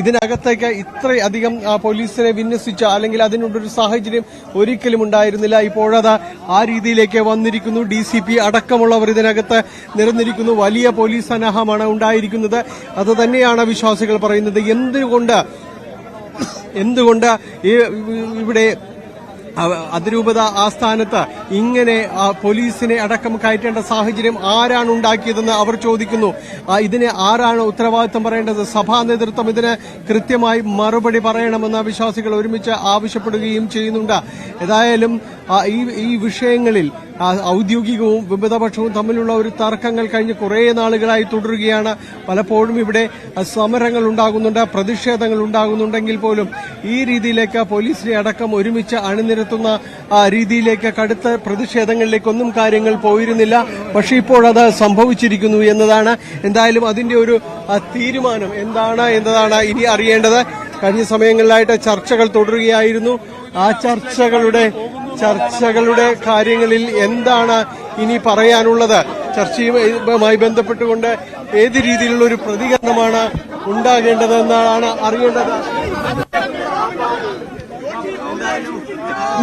ഇതിനകത്തേക്ക് ഇത്രയധികം പോലീസിനെ വിന്യസിച്ച അല്ലെങ്കിൽ അതിനുള്ളൊരു സാഹചര്യം ഒരിക്കലും ഉണ്ടായിരുന്നില്ല. ഇപ്പോഴത് ആ രീതിയിലേക്ക് വന്നിരിക്കുന്നു. ഡി സി പി അടക്കമുള്ളവർ ഇതിനകത്ത് നിറഞ്ഞിരിക്കുന്നു വലിയ പോലീസ് സന്നാഹമാണ് ഉണ്ടായിരിക്കുന്നത്. അത് തന്നെയാണ് വിശ്വാസികൾ പറയുന്നത്. എന്തുകൊണ്ട് എന്തുകൊണ്ട് ഇവിടെ അതിരൂപത ആസ്ഥാനത്ത് ഇങ്ങനെ പോലീസിനെ അടക്കം കയറ്റേണ്ട സാഹചര്യം ആരാണ് ഉണ്ടാക്കിയതെന്ന് അവർ ചോദിക്കുന്നു. ഇതിന് ആരാണ് ഉത്തരവാദിത്തം പറയേണ്ടത്? സഭാ നേതൃത്വം ഇതിന് കൃത്യമായി മറുപടി പറയണമെന്ന് വിശ്വാസികൾ ഒരുമിച്ച് ആവശ്യപ്പെടുകയും ചെയ്യുന്നുണ്ട്. ഏതായാലും ഈ ഈ വിഷയങ്ങളിൽ ഔദ്യോഗികവും വിമതപക്ഷവും തമ്മിലുള്ള ഒരു തർക്കങ്ങൾ കഴിഞ്ഞ് കുറേ നാളുകളായി തുടരുകയാണ്. പലപ്പോഴും ഇവിടെ സമരങ്ങൾ ഉണ്ടാകുന്നുണ്ട് പ്രതിഷേധങ്ങൾ ഉണ്ടാകുന്നുണ്ടെങ്കിൽ പോലും ഈ രീതിയിലേക്ക് പോലീസിനെ അടക്കം ഒരുമിച്ച് അണിനിരത്തുന്ന രീതിയിലേക്ക് കടുത്ത പ്രതിഷേധങ്ങളിലേക്കൊന്നും കാര്യങ്ങൾ പോയിരുന്നില്ല. പക്ഷേ ഇപ്പോൾ അത് സംഭവിച്ചിരിക്കുന്നു എന്നതാണ് എന്തായാലും അതിന്റെ ഒരു തീരുമാനം എന്താണ് എന്നതാണ് ഇനി അറിയേണ്ടത്. കഴിഞ്ഞ സമയങ്ങളിലായിട്ട് ചർച്ചകൾ തുടരുകയായിരുന്നു. ആ ചർച്ചകളുടെ ചർച്ചകളുടെ കാര്യങ്ങളിൽ എന്താണ് ഇനി പറയാനുള്ളത്? ചർച്ചയുമായി ബന്ധപ്പെട്ടുകൊണ്ട് ഏത് രീതിയിലുള്ള ഒരു പ്രതികരണമാണ് ഉണ്ടാകേണ്ടതെന്നാണ് അറിയേണ്ടത്?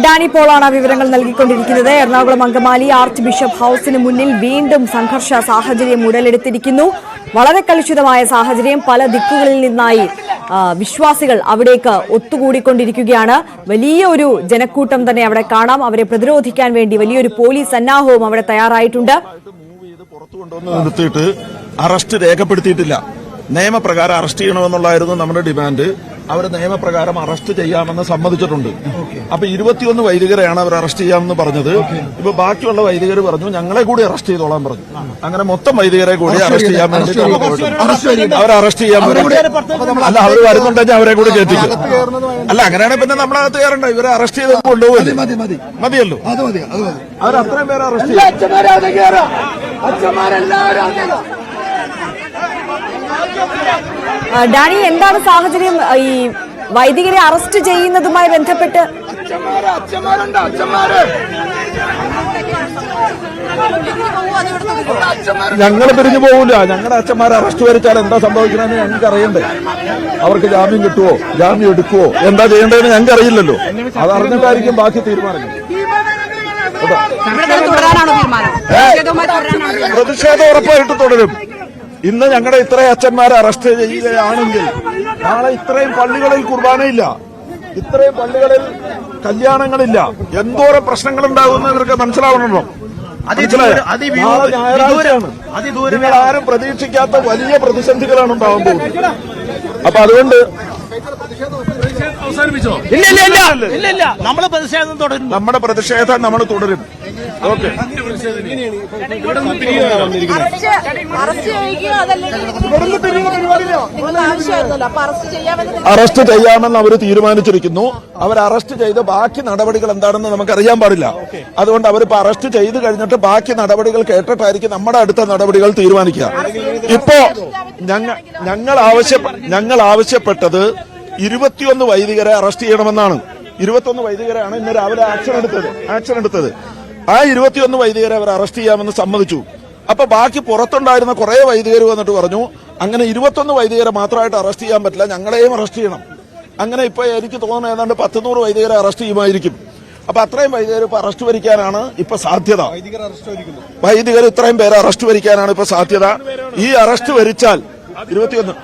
ഡാനി പോളാണ് വിവരങ്ങൾ നൽകിക്കൊണ്ടിരിക്കുന്നത്. എറണാകുളം അങ്കമാലി ആർച്ച് ബിഷപ്പ് ഹൌസിന് മുന്നിൽ വീണ്ടും സംഘർഷ സാഹചര്യം ഉടലെടുത്തിരിക്കുന്നു. വളരെ കലുഷിതമായ സാഹചര്യം പല ദിക്കുകളിൽ നിന്നായി വിശ്വാസികൾ അവിടേക്ക് ഒത്തുകൂടിക്കൊണ്ടിരിക്കുകയാണ്. വലിയ ഒരു ജനക്കൂട്ടം തന്നെ അവിടെ കാണാം. അവരെ പ്രതിരോധിക്കാൻ വേണ്ടി വലിയൊരു പോലീസ് സന്നാഹവും അവിടെ തയ്യാറായിട്ടുണ്ട്. അറസ്റ്റ് രേഖപ്പെടുത്തിയിട്ടില്ല. നിയമപ്രകാരം അറസ്റ്റ് ചെയ്യണമെന്നുള്ളായിരുന്നു നമ്മുടെ ഡിമാൻഡ്. അവർ നിയമപ്രകാരം അറസ്റ്റ് ചെയ്യാമെന്ന് സമ്മതിച്ചിട്ടുണ്ട്. അപ്പൊ ഇരുപത്തിയൊന്ന് വൈദികരെയാണ് അവർ അറസ്റ്റ് ചെയ്യാമെന്ന് പറഞ്ഞത്. ഇപ്പൊ ബാക്കിയുള്ള വൈദികർ പറഞ്ഞു ഞങ്ങളെ കൂടി അറസ്റ്റ് ചെയ്തോളാൻ പറഞ്ഞു. അങ്ങനെ മൊത്തം വൈദികരെ കൂടി അറസ്റ്റ് ചെയ്യാൻ വേണ്ടി അവർ അറസ്റ്റ് ചെയ്യാൻ അല്ല അവർ വരുന്നുണ്ടെങ്കിൽ അവരെ കൂടി കയറ്റിക്കും അല്ല അങ്ങനെയാണെങ്കിൽ പിന്നെ നമ്മളകത്ത് കയറണ്ട. ഇവരെ അറസ്റ്റ് ചെയ്ത് കൊണ്ടുപോകല്ലേ? മതി മതി മതിയല്ലോ. അത്രയും പേരെ അറസ്റ്റ് ചെയ്യും. അച്ഛന്മാരെല്ലാവരും ഡാനി എന്താണ് സാഹചര്യം? ഈ വൈദികരെ അറസ്റ്റ് ചെയ്യുന്നതുമായി ബന്ധപ്പെട്ട് അച്ഛന്മാര് അച്ഛന്മാരുണ്ട് അച്ഛന്മാര്. അച്ഛന്മാര് ഞങ്ങൾ പിരിഞ്ഞു പോകില്ല ഞങ്ങളുടെ അച്ഛന്മാരെ അറസ്റ്റ് വരിച്ചാൽ എന്താ സംഭവിക്കണമെന്ന് ഞങ്ങൾക്ക് അറിയണ്ടേ അവർക്ക് ജാമ്യം കിട്ടുവോ? ജാമ്യം എടുക്കുവോ? എന്താ ചെയ്യേണ്ടതെന്ന് ഞങ്ങൾക്ക് അറിയില്ലല്ലോ അത് അറിഞ്ഞിട്ടായിരിക്കും ബാക്കി തീരുമാനങ്ങൾ. പ്രതിഷേധം ഉറപ്പായിട്ട് തുടരും. ഇന്ന് ഞങ്ങളുടെ ഇത്രയും അച്ഛന്മാരെ അറസ്റ്റ് ചെയ്യുകയാണെങ്കിൽ നാളെ ഇത്രയും പള്ളികളിൽ കുർബാനയില്ല. ഇത്രയും പള്ളികളിൽ കല്യാണങ്ങളില്ല. എന്തോരം പ്രശ്നങ്ങൾ മനസ്സിലാവണമല്ലോ? നാളെ ഞായറാഴ്ചയാണ്. നിങ്ങൾ ആരും പ്രതീക്ഷിക്കാത്ത വലിയ പ്രതിസന്ധികളാണ് ഉണ്ടാവാൻ പോകുന്നത്. അപ്പൊ അതുകൊണ്ട് അവസാനിപ്പിച്ചോ? ഇല്ല ഇല്ല ഇല്ല. ഇല്ല നമ്മൾ പ്രതിഷേധം തുടരും. നമ്മുടെ പ്രതിഷേധം നമ്മൾ തുടരും. ഓക്കെ. അറസ്റ്റ് ചെയ്യാമെന്ന് അവർ തീരുമാനിച്ചിരിക്കുന്നു. അവർ അറസ്റ്റ് ചെയ്ത് ബാക്കി നടപടികൾ എന്താണെന്ന് നമുക്ക് അറിയാൻ പാടില്ല. അതുകൊണ്ട് അവരിപ്പോ അറസ്റ്റ് ചെയ്ത് കഴിഞ്ഞിട്ട് ബാക്കി നടപടികൾ കേട്ടിട്ടായിരിക്കും നമ്മുടെ അടുത്ത നടപടികൾ തീരുമാനിക്കുക. ഇപ്പോ ഞങ്ങൾ ഞങ്ങൾ ആവശ്യ ഞങ്ങൾ ആവശ്യപ്പെട്ടത് ഇരുപത്തിയൊന്ന് വൈദികരെ അറസ്റ്റ് ചെയ്യണമെന്നാണ്. ഇരുപത്തൊന്ന് വൈദികരാണ് ഇന്ന് രാവിലെ ആക്ഷൻ എടുത്തത്. ആക്ഷൻ എടുത്തത്. ആ ഇരുപത്തിയൊന്ന് വൈദികരെ അവർ അറസ്റ്റ് ചെയ്യാമെന്ന് സമ്മതിച്ചു. അപ്പൊ ബാക്കി പുറത്തുണ്ടായിരുന്ന കുറെ വൈദികർ വന്നിട്ട് പറഞ്ഞു അങ്ങനെ ഇരുപത്തൊന്ന് വൈദികരെ മാത്രമായിട്ട് അറസ്റ്റ് ചെയ്യാൻ പറ്റില്ല ഞങ്ങളെയും അറസ്റ്റ് ചെയ്യണം. അങ്ങനെ ഇപ്പൊ എനിക്ക് തോന്നുന്നത് ഏതാണ്ട് പത്ത് നൂറ് വൈദികരെ അറസ്റ്റ് ചെയ്യുമായിരിക്കും. അപ്പൊ അത്രയും വൈദികർ ഇപ്പൊ അറസ്റ്റ് വരിക്കാനാണ് ഇപ്പൊ സാധ്യത. വൈദികർ ഇത്രയും പേരെ അറസ്റ്റ് വരിക്കാനാണ് ഇപ്പൊ സാധ്യത. ഈ അറസ്റ്റ് വരിച്ചാൽ ഇരുപത്തിയൊന്ന്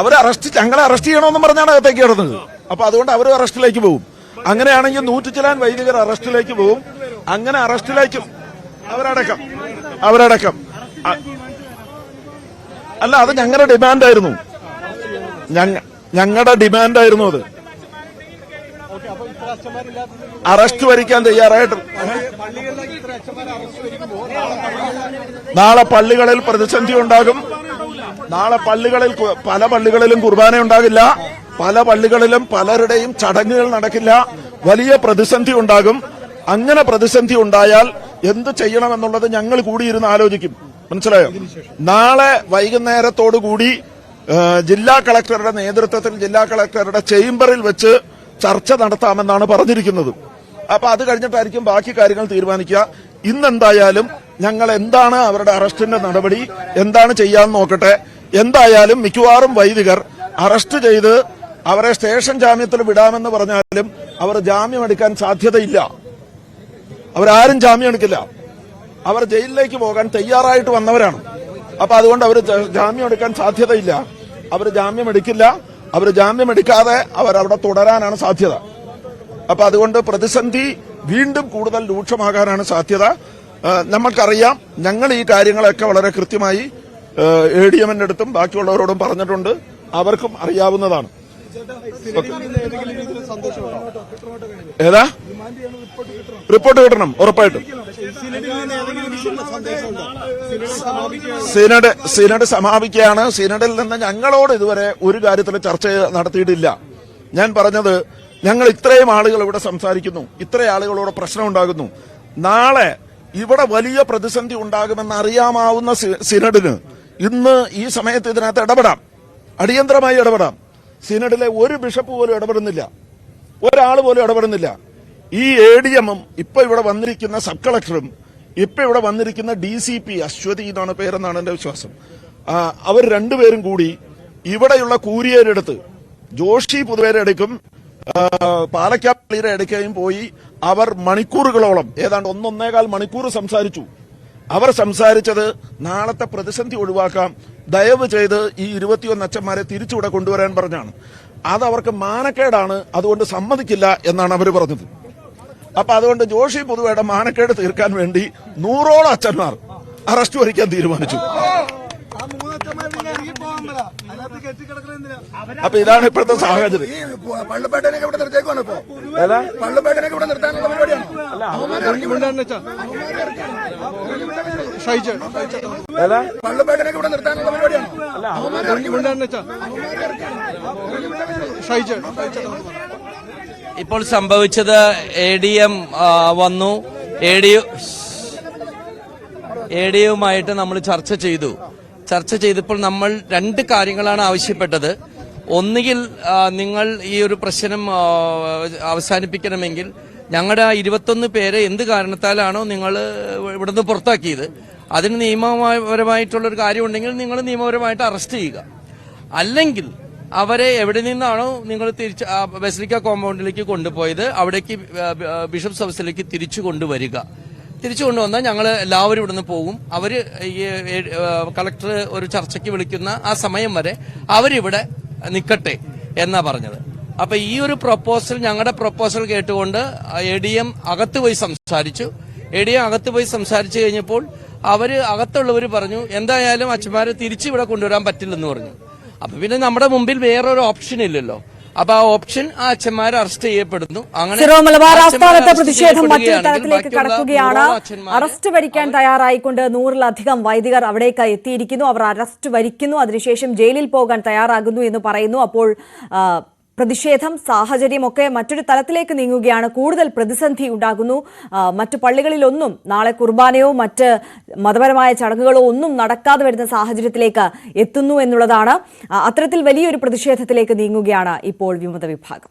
അവർ അറസ്റ്റ് ഞങ്ങളെ അറസ്റ്റ് ചെയ്യണമെന്നും പറഞ്ഞാണ് അകത്തേക്ക് കിടന്നത്. അപ്പൊ അതുകൊണ്ട് അവരും അറസ്റ്റിലേക്ക് പോകും. അങ്ങനെയാണെങ്കിൽ നൂറ്റി ചിലാൻ വൈദികർ അറസ്റ്റിലേക്ക് പോകും അങ്ങനെ അറസ്റ്റിലേക്ക്. അവരടക്കം. അവരടക്കം. അല്ല അത് ഞങ്ങളുടെ ഡിമാൻഡായിരുന്നു. ഞങ്ങ- ഞങ്ങളുടെ ഡിമാൻഡായിരുന്നു അത്. അറസ്റ്റ് വരിക്കാൻ തയ്യാറായിട്ട്. നാളെ പള്ളികളിൽ പ്രതിസന്ധി ഉണ്ടാകും. നാളെ പള്ളികളിൽ പല പള്ളികളിലും കുർബാന ഉണ്ടാകില്ല. പല പള്ളികളിലും പലരുടെയും ചടങ്ങുകൾ നടക്കില്ല. വലിയ പ്രതിസന്ധി ഉണ്ടാകും. അങ്ങനെ പ്രതിസന്ധി ഉണ്ടായാൽ എന്ത് ചെയ്യണമെന്നുള്ളത് ഞങ്ങൾ കൂടിയിരുന്ന് ആലോചിക്കും. മനസ്സിലായോ? നാളെ വൈകുന്നേരത്തോടു കൂടി ജില്ലാ കളക്ടറുടെ നേതൃത്വത്തിൽ ജില്ലാ കളക്ടറുടെ ചേംബറിൽ വെച്ച് ചർച്ച നടത്താമെന്നാണ് പറഞ്ഞിരിക്കുന്നത്. അപ്പൊ അത് കഴിഞ്ഞിട്ടായിരിക്കും ബാക്കി കാര്യങ്ങൾ തീരുമാനിക്കുക. ഇന്നെന്തായാലും ഞങ്ങൾ എന്താണ് അവരുടെ അറസ്റ്റിന്റെ നടപടി എന്താണ് ചെയ്യാൻ നോക്കട്ടെ എന്തായാലും മിക്കവാറും വൈദികർ അറസ്റ്റ് ചെയ്ത് അവരെ സ്റ്റേഷൻ ജാമ്യത്തിൽ വിടാമെന്ന് പറഞ്ഞാലും അവർ ജാമ്യം എടുക്കാൻ സാധ്യതയില്ല. അവരാരും ജാമ്യം എടുക്കില്ല. അവർ ജയിലിലേക്ക് പോകാൻ തയ്യാറായിട്ട് വന്നവരാണ്. അപ്പൊ അതുകൊണ്ട് അവർ ജാമ്യം എടുക്കാൻ സാധ്യതയില്ല. അവർ ജാമ്യം എടുക്കില്ല. അവർ ജാമ്യം എടുക്കാതെ അവർ അവിടെ തുടരാനാണ് സാധ്യത. അപ്പൊ അതുകൊണ്ട് പ്രതിസന്ധി വീണ്ടും കൂടുതൽ രൂക്ഷമാകാനാണ് സാധ്യത. നമ്മൾക്കറിയാം ഞങ്ങൾ ഈ കാര്യങ്ങളൊക്കെ വളരെ കൃത്യമായി എ ഡി എമ്മിന്റെ അടുത്തും ബാക്കിയുള്ളവരോടും പറഞ്ഞിട്ടുണ്ട്. അവർക്കും അറിയാവുന്നതാണ്. ഏതാ? റിപ്പോർട്ട് കിട്ടണം ഉറപ്പായിട്ടും. Synod synod സമാപിക്കുകയാണ്. സിനഡിൽ നിന്ന് ഞങ്ങളോട് ഇതുവരെ ഒരു കാര്യത്തിൽ ചർച്ച നടത്തിയിട്ടില്ല. ഞാൻ പറഞ്ഞത് ഞങ്ങൾ ഇത്രയും ആളുകൾ ഇവിടെ സംസാരിക്കുന്നു. ഇത്രയും ആളുകളോട് പ്രശ്നം ഉണ്ടാകുന്നു. നാളെ ഇവിടെ വലിയ പ്രതിസന്ധി ഉണ്ടാകുമെന്ന് അറിയാമാവുന്ന സിനഡിന് ഇന്ന് ഈ സമയത്ത് ഇതിനകത്ത് ഇടപെടാം. അടിയന്തരമായി ഇടപെടാം. സിനഡിലെ ഒരു ബിഷപ്പ് പോലും ഇടപെടുന്നില്ല. ഒരാൾ പോലും ഇടപെടുന്നില്ല. ഈ എ ഡി എമ്മും ഇപ്പൊ ഇവിടെ വന്നിരിക്കുന്ന സബ് കളക്ടറും ഇപ്പൊ ഇവിടെ വന്നിരിക്കുന്ന ഡി സി പി അശ്വതി എന്നാണ് പേരെന്നാണ് എന്റെ വിശ്വാസം. അവർ രണ്ടുപേരും കൂടി ഇവിടെയുള്ള കൂരിയരെടുത്ത് ജോഷി പുതുവേരെ എടുക്കും പാലക്കാട് പാലക്കാപ്പള്ളിയുടെ എടുക്കുകയും പോയി അവർ മണിക്കൂറുകളോളം ഏതാണ്ട് ഒന്നൊന്നേകാൽ മണിക്കൂർ സംസാരിച്ചു. അവർ സംസാരിച്ചത് നാളത്തെ പ്രതിസന്ധി ഒഴിവാക്കാം. ദയവ് ചെയ്ത് ഈ ഇരുപത്തിയൊന്ന് അച്ഛന്മാരെ തിരിച്ചുവിടെ കൊണ്ടുവരാൻ പറഞ്ഞാണ്. അത് അവർക്ക് മാനക്കേടാണ്. അതുകൊണ്ട് സമ്മതിക്കില്ല എന്നാണ് അവർ പറഞ്ഞത്. അപ്പൊ അതുകൊണ്ട് ജോഷി പൊതുവയുടെ മാനക്കേട് തീർക്കാൻ വേണ്ടി നൂറോളം അച്ഛന്മാർ അറസ്റ്റ് വരിക്കാൻ തീരുമാനിച്ചു. അപ്പൊ ഇതാണ് ഇപ്പോഴത്തെ സാഹചര്യം. പള്ളിപ്പേട്ടനൊക്കെ ഇവിടെ നിർത്തിയേക്കാണ് ഇപ്പൊ. പള്ളിപ്പേട്ടനൊക്കെ ഇവിടെ നിർത്താനുള്ള പരിപാടിയാണ്. ഷൈജ് പള്ളിപ്പേട്ടനൊക്കെ ഇവിടെ നിർത്താനുള്ള പരിപാടിയാണ്. ഷൈജ് ഇപ്പോൾ സംഭവിച്ചത് എ ഡി എം വന്നു. എ ഡി എ ഡി എമ്മായിട്ട് നമ്മൾ ചർച്ച ചെയ്തു. ചർച്ച ചെയ്തപ്പോൾ നമ്മൾ രണ്ട് കാര്യങ്ങളാണ് ആവശ്യപ്പെട്ടത്. ഒന്നുകിൽ നിങ്ങൾ ഈ ഒരു പ്രശ്നം അവസാനിപ്പിക്കണമെങ്കിൽ ഞങ്ങളുടെ ആ ഇരുപത്തൊന്ന് പേരെ എന്ത് കാരണത്താലാണോ നിങ്ങൾ ഇവിടുന്ന് പുറത്താക്കിയത്. അതിന് നിയമപരമായിട്ടുള്ള ഒരു കാര്യമുണ്ടെങ്കിൽ നിങ്ങൾ നിയമപരമായിട്ട് അറസ്റ്റ് ചെയ്യുക. അല്ലെങ്കിൽ അവരെ എവിടെ നിന്നാണോ നിങ്ങൾ തിരിച്ച് ബസലിക്ക കോമ്പൗണ്ടിലേക്ക് കൊണ്ടുപോയത് അവിടേക്ക് ബിഷപ്പ് ഹൗസിലേക്ക് തിരിച്ചു കൊണ്ടുവരിക. തിരിച്ചു കൊണ്ടുവന്നാൽ ഞങ്ങൾ എല്ലാവരും ഇവിടുന്ന് പോകും. അവർ ഈ കളക്ടർ ഒരു ചർച്ചയ്ക്ക് വിളിക്കുന്ന ആ സമയം വരെ അവരിവിടെ നിൽക്കട്ടെ എന്നാ പറഞ്ഞത്. അപ്പൊ ഈ ഒരു പ്രപ്പോസൽ ഞങ്ങളുടെ പ്രപ്പോസൽ കേട്ടുകൊണ്ട് എ ഡി എം അകത്ത് പോയി സംസാരിച്ചു. എ ഡി എം അകത്ത് പോയി സംസാരിച്ചു കഴിഞ്ഞപ്പോൾ അവർ അകത്തുള്ളവർ പറഞ്ഞു എന്തായാലും അച്ഛന്മാരെ തിരിച്ചു ഇവിടെ കൊണ്ടുവരാൻ പറ്റില്ലെന്ന് പറഞ്ഞു. അപ്പൊ പിന്നെ നമ്മുടെ മുമ്പിൽ വേറൊരു ഓപ്ഷൻ ഇല്ലല്ലോ. അപ്പൊ ആ ഓപ്ഷൻ ആ അച്ഛന്മാരെ അറസ്റ്റ് ചെയ്യപ്പെടുന്നു. അങ്ങനെ സിറോ മലബാർ ആസ്ഥാനത്തെ പ്രതിഷേധം മറ്റൊരു തരത്തിലേക്ക് കടക്കുകയാണ്. അറസ്റ്റ് വരിക്കാൻ തയ്യാറായിക്കൊണ്ട് നൂറിലധികം വൈദികർ അവിടേക്ക് എത്തിയിരിക്കുന്നു. അവർ അറസ്റ്റ് വരിക്കുന്നു. അതിനുശേഷം ജയിലിൽ പോകാൻ തയ്യാറാകുന്നു എന്ന് പറയുന്നു. അപ്പോൾ പ്രതിഷേധം സാഹചര്യമൊക്കെ മറ്റൊരു തലത്തിലേക്ക് നീങ്ങുകയാണ്. കൂടുതൽ പ്രതിസന്ധി ഉണ്ടാകുന്നു. മറ്റ് പള്ളികളിലൊന്നും നാളെ കുർബാനയോ മറ്റ് മതപരമായ ചടങ്ങുകളോ ഒന്നും നടക്കാതെ വരുന്ന സാഹചര്യത്തിലേക്ക് എത്തുന്നു എന്നുള്ളതാണ്. അത്തരത്തിൽ വലിയൊരു പ്രതിഷേധത്തിലേക്ക് നീങ്ങുകയാണ് ഇപ്പോൾ വിമത വിഭാഗം.